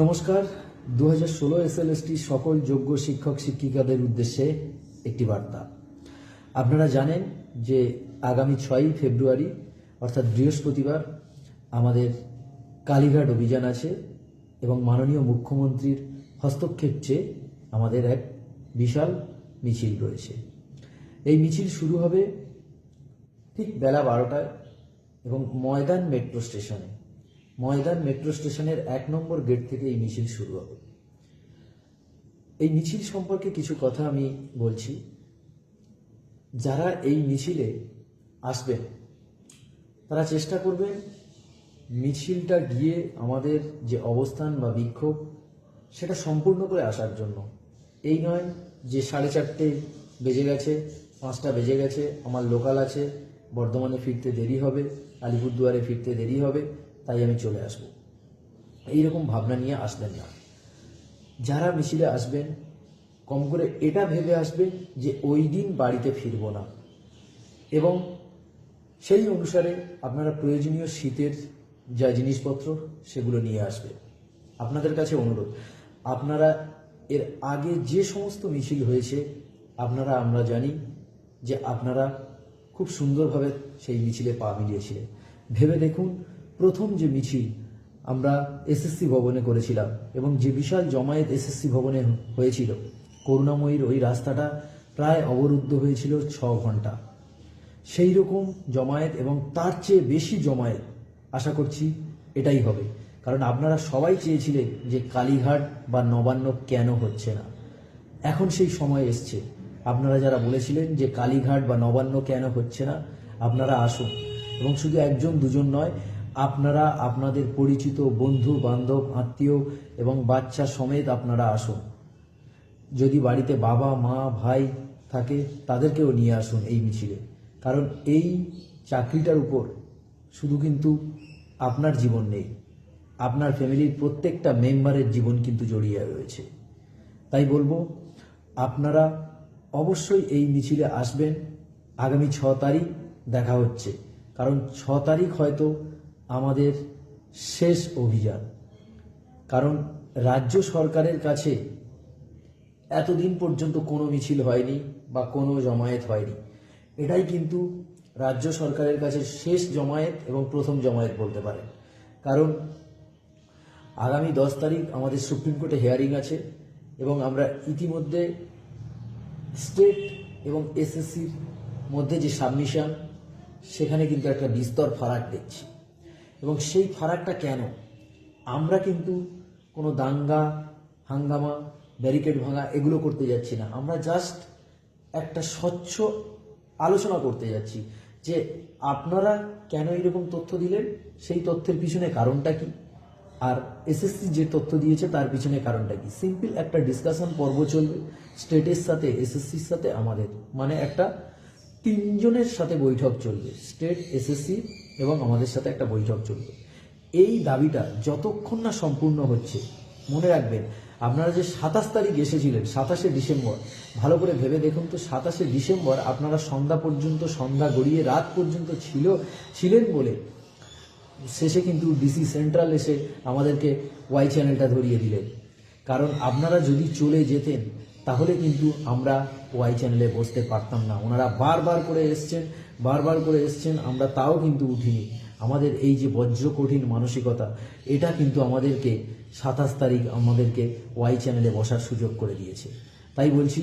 নমস্কার। দু হাজার ষোলো এসএলএসটি সকল যোগ্য শিক্ষক শিক্ষিকাদের উদ্দেশ্যে একটি বার্তা। আপনারা জানেন যে আগামী ছয়ই ফেব্রুয়ারি, অর্থাৎ বৃহস্পতিবার, আমাদের কালীঘাট অভিযান আছে এবং মাননীয় মুখ্যমন্ত্রীর হস্তক্ষেপ চেয়ে আমাদের এক বিশাল মিছিল রয়েছে। এই মিছিল শুরু হবে ঠিক বেলা বারোটায় এবং ময়দান মেট্রো স্টেশনে। ময়দান মেট্রো স্টেশনের এক নম্বর গেট থেকে এই মিছিল শুরু হবে। এই মিছিল সম্পর্কে কিছু কথা আমি বলছি। যারা এই মিছিলে আসবেন, তারা চেষ্টা করবেন মিছিলটা গিয়ে আমাদের যে অবস্থান বা বিক্ষোভ, সেটা সম্পূর্ণ করে আসার জন্য। এই নয় যে সাড়ে চারটে বেজে গেছে, পাঁচটা বেজে গেছে, আমার লোকাল আছে, বর্ধমানে ফিরতে দেরি হবে, আলিপুরদুয়ারে ফিরতে দেরি হবে। তাই আমি চলে আসব। এইরকম ভাবনা নিয়ে আসবেন না। যারা মিছিলে আসবেন, কম করে এটা ভেবে আসবেন যে ওই দিন বাড়িতে ফিরব না। এবং সেই অনুসারে আপনারা প্রয়োজনীয় শীতের যা জিনিসপত্র, সেগুলো নিয়ে আসবে আপনাদের কাছে অনুরোধ, আপনারা এর আগে যে সমস্ত মিছিল হয়েছে, আপনারা আমরা জানি যে আপনারা খুব সুন্দরভাবে সেই মিছিলে পা মিলিয়েছিলেন। ভেবে দেখুন প্রথম যে মিছিল আমরা এসএসসি ভবনে করেছিলাম এবং যে বিশাল জমায়েত এসএসসি ভবনে হয়েছিল, করুণাময়ীর ওই রাস্তাটা প্রায় অবরুদ্ধ হয়েছিল ছ ঘণ্টা। সেই রকম জমায়েত এবং তার চেয়ে বেশি জমায়েত আশা করছি এটাই হবে। কারণ আপনারা সবাই চেয়েছিলেন যে কালীঘাট বা নবান্ন কেন হচ্ছে না। এখন সেই সময় এসছে। আপনারা যারা বলেছিলেন যে কালীঘাট বা নবান্ন কেন হচ্ছে না, আপনারা আসুন। এবং শুধু একজন, দুজন নয় আপনারা আপনাদের পরিচিত বন্ধু, বান্ধব, আত্মীয় এবং বাচ্চা সমেত আপনারা আসুন। যদি বাড়িতে বাবা, মা, ভাই থাকে, তাদেরকেও নিয়ে আসুন এই মিছিলে। কারণ এই চাকরিটার উপর শুধু কিন্তু আপনার জীবন নেই, আপনার ফ্যামিলির প্রত্যেকটা মেম্বারের জীবন কিন্তু জড়িয়ে রয়েছে। তাই বলব, আপনারা অবশ্যই এই মিছিলে আসবেন। আগামী ছ তারিখ দেখা হচ্ছে। কারণ ছ তারিখ হয়তো আমাদের শেষ অভিযান। কারণ রাজ্য সরকারের কাছে এতদিন পর্যন্ত কোনো মিছিল হয়নি বা কোনো জমায়েত হয়নি। এটাই কিন্তু রাজ্য সরকারের কাছে শেষ জমায়েত এবং প্রথম জমায়েত বলতে পারেন কারণ আগামী দশ তারিখ আমাদের সুপ্রিম কোর্টে হেয়ারিং আছে এবং আমরা ইতিমধ্যে স্টেট এবং এসএসসির মধ্যে যে সাবমিশন সেখানে কিন্তু একটা বিস্তর ফারাক দেখছি। এবং সেই ফারাকটা কেন? আমরা কিন্তু কোনো দাঙ্গা, হাঙ্গামা, ব্যারিকেড ভাঙা এগুলো করতে যাচ্ছি না। আমরা জাস্ট একটা স্বচ্ছ আলোচনা করতে যাচ্ছি যে আপনারা কেন এরকম তথ্য দিলেন? সেই তথ্যের পিছনে কারণটা কি? আর এসএসসি যে তথ্য দিয়েছে তার পিছনে কারণটা কি? সিম্পল একটা ডিসকাশন পর্ব চলবে। স্টেটের সাথে এসএসসির সাথে আমাদের। মানে একটা তিনজনের সাথে বৈঠক চলবে, স্টেট, এসএসসি এবং আমাদের সাথে একটা বৈঠক চলবে। এই দাবিটা যতক্ষণ না সম্পূর্ণ হচ্ছে, মনে রাখবেন, আপনারা যে সাতাশ তারিখ এসেছিলেন, সাতাশে ডিসেম্বর, ভালো করে ভেবে দেখুন তো, সাতাশে ডিসেম্বর আপনারা সন্ধ্যা পর্যন্ত, সন্ধ্যা গড়িয়ে রাত পর্যন্ত ছিল, ছিলেন বলে। শেষে কিন্তু ডিসি সেন্ট্রাল এসে আমাদেরকে ওয়াই চ্যানেলটা ধরিয়ে দিলেন। কারণ আপনারা যদি চলে যেতেন তাহলে কিন্তু আমরা ওয়াই চ্যানেলে বসতে পারতাম না। ওনারা বারবার করে এসছেন, বারবার করে এসছেন, আমরা তাও কিন্তু উঠিনি। আমাদের এই যে বজ্র কঠিন মানসিকতা, এটা কিন্তু আমাদেরকে সাতাশ তারিখ আমাদেরকে ওয়াই চ্যানেলে বসার সুযোগ করে দিয়েছে। তাই বলছি,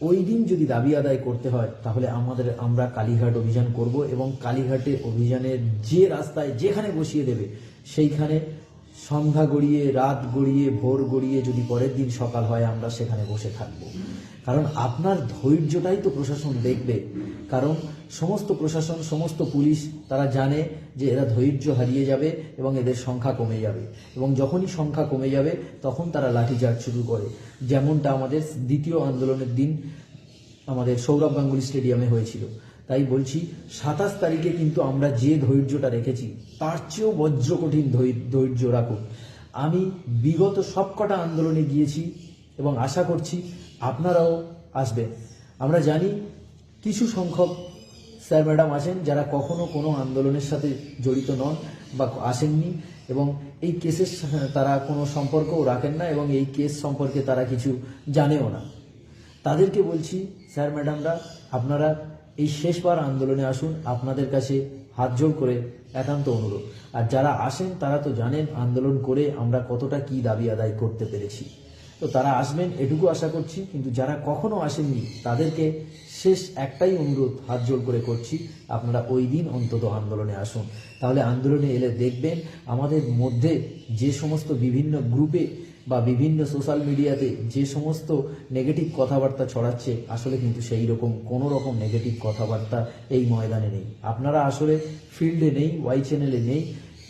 ওই দিন যদি দাবি আদায় করতে হয়, তাহলে আমাদের, আমরা কালীঘাট অভিযান করব এবং কালীঘাটে অভিযানের যে রাস্তায় যেখানে বসিয়ে দেবে, সেইখানে সন্ধ্যা গড়িয়ে, রাত গড়িয়ে, ভোর গড়িয়ে যদি পরের দিন সকাল হয়, আমরা সেখানে বসে থাকব। কারণ আপনার ধৈর্যটাই তো প্রশাসন দেখবে। কারণ সমস্ত প্রশাসন, সমস্ত পুলিশ, তারা জানে যে এরা ধৈর্য হারিয়ে যাবে এবং এদের সংখ্যা কমে যাবে। এবং যখনই সংখ্যা কমে যাবে, তখন তারা লাঠিচার্জ শুরু করে। যেমনটা আমাদের দ্বিতীয় আন্দোলনের দিন আমাদের সৌরভ গাঙ্গুলি স্টেডিয়ামে হয়েছিল। তাই বলছি, সাতাশ তারিখে কিন্তু আমরা যে ধৈর্যটা রেখেছি, তার চেয়েও বজ্র কঠিন ধৈর্য রাখুন। আমি বিগত সবকটা আন্দোলনে গিয়েছি এবং আশা করছি আপনারাও আসবেন। আমরা জানি কিছু সংখ্যক স্যার, ম্যাডাম আছেন যারা কখনো কোনো আন্দোলনের সাথে জড়িত নন বা আসেননি এবং এই কেসের তারা কোনো সম্পর্কও রাখেন না এবং এই কেস সম্পর্কে তারা কিছু জানেও না। তাদেরকে বলছি, স্যার, ম্যাডামরা, আপনারা এই শেষবার আন্দোলনে আসুন, আপনাদের কাছে হাত জোর করে একান্ত অনুরোধ। আর যারা আসেন, তারা তো জানেন আন্দোলন করে আমরা কতটা কি দাবি আদায় করতে পেরেছি। তো তারা আসবেন, এটুকু আশা করছি, কিন্তু যারা কখনো আসেননি, তাদেরকে শেষ একটাই অনুরোধ, হাত জোর করে করছি, আপনারা ওই দিন অন্তত আন্দোলনে আসুন। তাহলে আন্দোলনে এলে দেখবেন, আমাদের মধ্যে যে সমস্ত বিভিন্ন গ্রুপে বা বিভিন্ন সোশ্যাল মিডিয়াতে যে সমস্ত নেগেটিভ কথাবার্তা ছড়াচ্ছে, আসলে কিন্তু সেই রকম কোনো রকম নেগেটিভ কথাবার্তা এই ময়দানে নেই। আপনারা আসলে ফিল্ডে নেই ওয়াই চ্যানেলে নেই,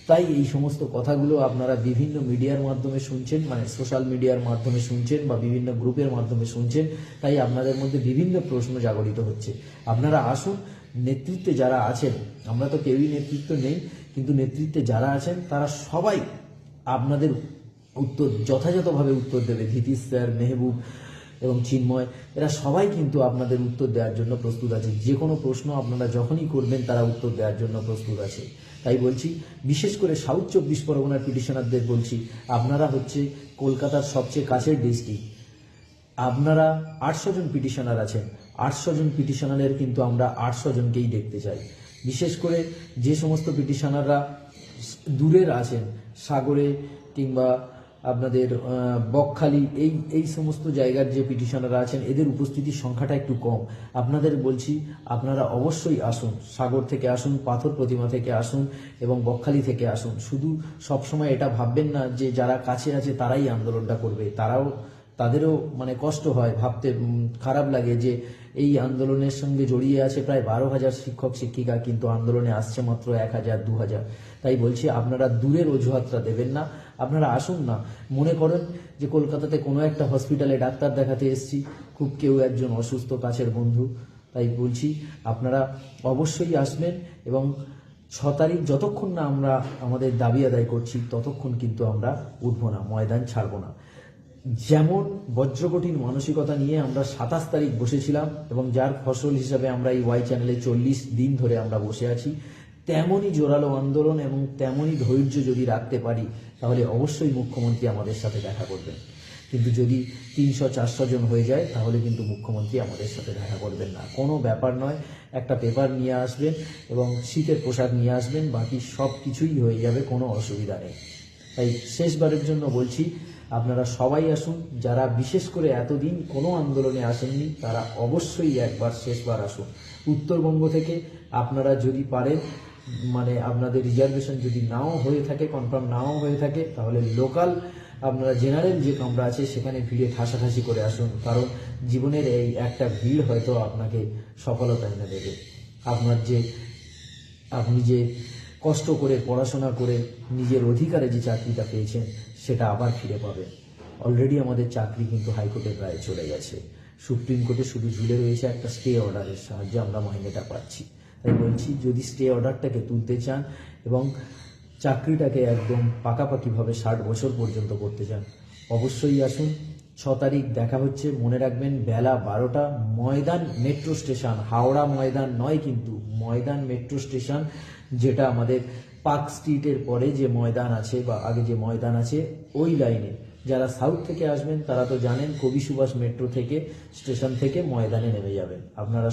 তাই এই সমস্ত কথাগুলো আপনারা বিভিন্ন মিডিয়ার মাধ্যমে শুনছেন মানে সোশ্যাল মিডিয়ার মাধ্যমে শুনছেন বা বিভিন্ন গ্রুপের মাধ্যমে শুনছেন, তাই আপনাদের মধ্যে বিভিন্ন প্রশ্ন জাগরিত হচ্ছে। আপনারা আসুন, নেতৃত্বে যারা আছেন, আমরা তো কেউই নেতৃত্ব নেই, কিন্তু নেতৃত্বে যারা আছেন, তারা সবাই আপনাদের উত্তর, যথাযথভাবে উত্তর দেবে। ধীতিশ স্যার, মেহবুব এবং চিন্ময়, এরা সবাই কিন্তু আপনাদের উত্তর দেওয়ার জন্য প্রস্তুত আছে। যে কোনো প্রশ্ন আপনারা যখনই করবেন, তারা উত্তর দেওয়ার জন্য প্রস্তুত আছে। তাই বলছি, বিশেষ করে সাউথ চব্বিশ পরগনার পিটিশনারদের বলছি, আপনারা হচ্ছে কলকাতার সবচেয়ে কাছের ডিস্ট্রিক্ট। আপনারা আটশো জন পিটিশনার আছেন। আটশো জন পিটিশনারের কিন্তু আমরা আটশো জনকেই দেখতে চাই। বিশেষ করে যে সমস্ত পিটিশনাররা দূরের আছেন, সাগরে কিংবা আপনাদের বকখালি, এই এই সমস্ত জায়গার যে পিটিশনাররা আছেন, এদের উপস্থিতির সংখ্যাটা একটু কম। আপনাদের বলছি, আপনারা অবশ্যই আসুন, সাগর থেকে আসুন, পাথর প্রতিমা থেকে আসুন এবং বকখালি থেকে আসুন। শুধু সবসময় এটা ভাববেন না যে যারা কাছে আছে তারাই আন্দোলনটা করবে, তারাও তাদেরও মানে কষ্ট হয়, ভাবতে খারাপ লাগে যে এই আন্দোলনের সঙ্গে জড়িয়ে আছে প্রায় বারো হাজার শিক্ষক, শিক্ষিকা, কিন্তু আন্দোলনে আসছে মাত্র এক হাজার, দু হাজার। তাই বলছি, আপনারা দূরের অজুহাতটা দেবেন না। আপনারা আসুন না। মনে করেন যে কলকাতাতে কোনো একটা হসপিটালে ডাক্তার দেখাতে এসেছি, খুব কেউ একজন অসুস্থ কাছের বন্ধু। তাই বলছি, আপনারা অবশ্যই আসবেন এবং ছ তারিখ যতক্ষণ না আমরা আমাদের দাবি আদায় করছি, ততক্ষণ কিন্তু আমরা উঠবো না, ময়দান ছাড়বো না। যেমন বজ্রকঠিন মানসিকতা নিয়ে আমরা সাতাশ তারিখ বসেছিলাম এবং যার ফসল হিসাবে আমরা এই ওয়াই চ্যানেলে চল্লিশ দিন ধরে আমরা বসে আছি, তেমনই জোরালো আন্দোলন এবং তেমনই ধৈর্য যদি রাখতে পারি, তাহলে অবশ্যই মুখ্যমন্ত্রী আমাদের সাথে দেখা করবেন। কিন্তু যদি তিনশো, চারশো জন হয়ে যায়, তাহলে কিন্তু মুখ্যমন্ত্রী আমাদের সাথে দেখা করবেন না। কোনো ব্যাপার নয়, একটা পেপার নিয়ে আসবেন এবং শীতের পোশাক নিয়ে আসবেন, বাকি সব কিছুই হয়ে যাবে, কোনো অসুবিধা নেই। তাই শেষবারের জন্য বলছি আপনারা সবাই আসুন। যারা বিশেষ করে এতদিন কোনো আন্দোলনে আসেননি, তারা অবশ্যই একবার, শেষবার আসুন। উত্তরবঙ্গ থেকে আপনারা যদি পারেন মানে আপনাদের রিজার্ভেশন যদি নাও হয়ে থাকে কনফার্ম নাও হয়ে থাকে, তাহলে লোকাল আপনারা জেনারেল যে কামরা আছে, সেখানে ভিড়ে ঠাসাঠাসি করে আসুন। কারণ জীবনের এই একটা ভিড় হয়তো আপনাকে সফলতা এনে দেবে। আপনার যে, আপনি যে কষ্ট করে পড়াশোনা করে নিজের অধিকারে যে চাকরিটা পেয়েছেন সেটা আবার ফিরে পাবেন অলরেডি আমাদের চাকরি কিন্তু হাইকোর্টের রায়ে চলে গেছে। সুপ্রিম কোর্টে শুধু ঝুলে রয়েছে একটা স্টে অর্ডারের সাহায্যে আমরা মাইনেটা পাচ্ছি। তাই বলছি, যদি স্টে অর্ডারটাকে তুলতে চান এবং চাকরিটাকে একদম পাকাপাকিভাবে ষাট বছর পর্যন্ত করতে চান, অবশ্যই আসুন। ছ তারিখ দেখা হচ্ছে, মনে রাখবেন বেলা বারোটা, ময়দান মেট্রো স্টেশন হাওড়া ময়দান নয় কিন্তু ময়দান মেট্রো স্টেশন যেটা আমাদের পার্ক স্ট্রিটের পরে যে ময়দান আছে বা আগে যে ময়দান আছে, ওই লাইনে। যারা সাউথ থেকে আসবেন, তারা তো জানেন কবি সুভাষ মেট্রো থেকে স্টেশন থেকে ময়দানে নেমে যাবেন। আপনারা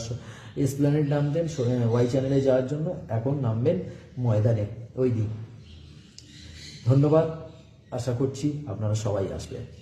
এসপ্ল্যানেড নামতেন ওয়াই চ্যানেলে যাওয়ার জন্য এখন নামবেন ময়দানে, ওই দিন। ধন্যবাদ, আশা করছি আপনারা সবাই আসবেন।